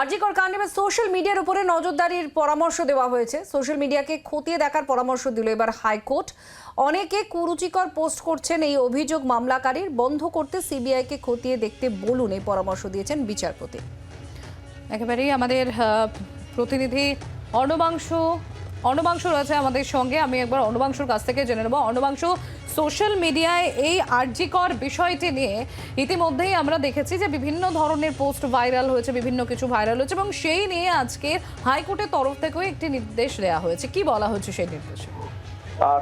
আরজিকর কাণ্ডে সোশ্যাল মিডিয়ার উপরে নজরদারির পরামর্শ দেওয়া হয়েছে। সোশ্যাল মিডিয়াকে খতিয়ে দেখার পরামর্শ দিল এবার হাইকোর্ট। অনেকে কুরুচিকর পোস্ট করছেন এই অভিযোগ মামলাকারীর। বন্ধ করতে সিবিআইকে খতিয়ে দেখতে বলুন এই পরামর্শ দিয়েছেন বিচারপতি। একেবারেই আমাদের প্রতিনিধি অর্ণবাংশ অর্ণবাংশ রয়েছে আমাদের সঙ্গে। আমি একবার অর্ণবাংশুর কাছ থেকে জেনে নেব। অর্ণবাংশ সোশ্যাল মিডিয়ায় এই আর্যিকর বিষয়টি নিয়ে ইতিমধ্যেই আমরা দেখেছি যে বিভিন্ন ধরনের পোস্ট ভাইরাল হয়েছে, বিভিন্ন কিছু ভাইরাল হয়েছে এবং সেই নিয়ে আজকে হাইকোর্টের তরফ থেকেও একটি নির্দেশ দেওয়া হয়েছে। কি বলা হচ্ছে সেই নির্দেশে?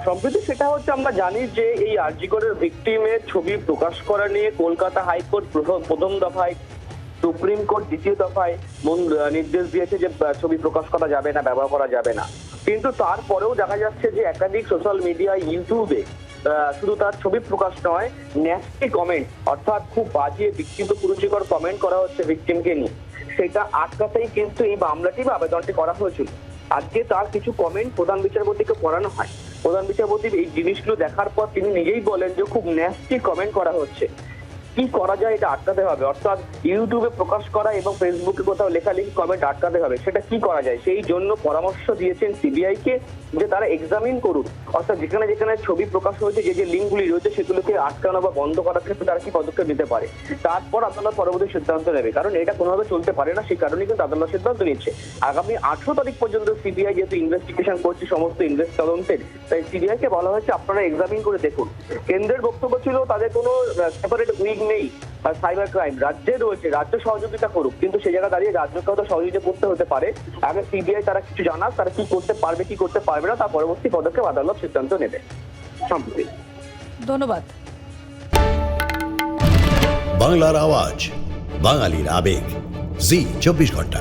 সম্প্রতি সেটা হচ্ছে আমরা জানি যে এই আরজিকরের ভিকটিমের ছবি প্রকাশ করা নিয়ে কলকাতা হাইকোর্ট প্রথম দফায়, সুপ্রিম কোর্ট দ্বিতীয় দফায় নির্দেশ দিয়েছে যে ছবি প্রকাশ করা যাবে না, ব্যবহার করা যাবে না। কিন্তু তারপরেও দেখা যাচ্ছে যে একাধিক সোশ্যাল মিডিয়া ইউটিউবে শুধু তার ছবি প্রকাশ নয় ন্যাস্টি কমেন্ট অর্থাৎ খুব বাজে বিক্ষিপ্ত কুরুচিকর কমেন্ট করা হচ্ছে ভিকটিমকে নিয়ে। সেটা আটকাতেই কিন্তু এই মামলাটি বা আবেদনটি করা হয়েছিল। আজকে তার কিছু কমেন্ট প্রধান বিচারপতিকে পড়ানো হয়। প্রধান বিচারপতি এই জিনিসগুলো দেখার পর তিনি নিজেই বলেন যে খুব ন্যাস্টি কমেন্ট করা হচ্ছে। কি করা যায় এটা আটকাতে হবে? অর্থাৎ ইউটিউবে প্রকাশ করা এবং ফেসবুকে কোথাও লেখালেখি কমেন্ট আটকাতে হবে। সেটা কি করা যায়? সেই জন্য পরামর্শ দিয়েছেন সিবিআই কে যে তারা এক্সামিন করুন অর্থাৎ যেখানে যেখানে ছবি প্রকাশ হয়েছে, যে যে লিঙ্কগুলি রয়েছে, সেগুলোকে আটকানো বা বন্ধ করার ক্ষেত্রে তারা কি পদক্ষেপ নিতে পারে? তারপর আদালত পরবর্তী সিদ্ধান্ত নেবে। কারণ এটা কোনোভাবে চলতে পারে না, সেই কারণে কিন্তু আদালত সিদ্ধান্ত নিচ্ছে। আগামী আঠারো তারিখ পর্যন্ত সিবিআই যেহেতু ইনভেস্টিগেশন করছে, সমস্ত ইনভেস্ট তদন্তের, তাই সিবিআই কে বলা হয়েছে আপনারা এক্সামিন করে দেখুন। কেন্দ্রের বক্তব্য ছিল তাদের কোনো সেপারেট উইং নেই। সাইবার ক্রাইম রাজ্যে রয়েছে রাজ্য সহযোগিতা করুক কিন্তু সে জায়গা দাঁড়িয়ে রাজ্যকেও তো সহযোগিতা করতে হতে পারে। আগে সিবিআই তারা কিছু জানাক তারা কি করতে পারবে কি করতে পারবে না তার পরবর্তী পদক্ষেপ আদালত সিদ্ধান্ত নেবে। সম্প্রতি। ধন্যবাদ। বাংলার আওয়াজ বাঙালির আবেগ। জি চব্বিশ ঘণ্টা।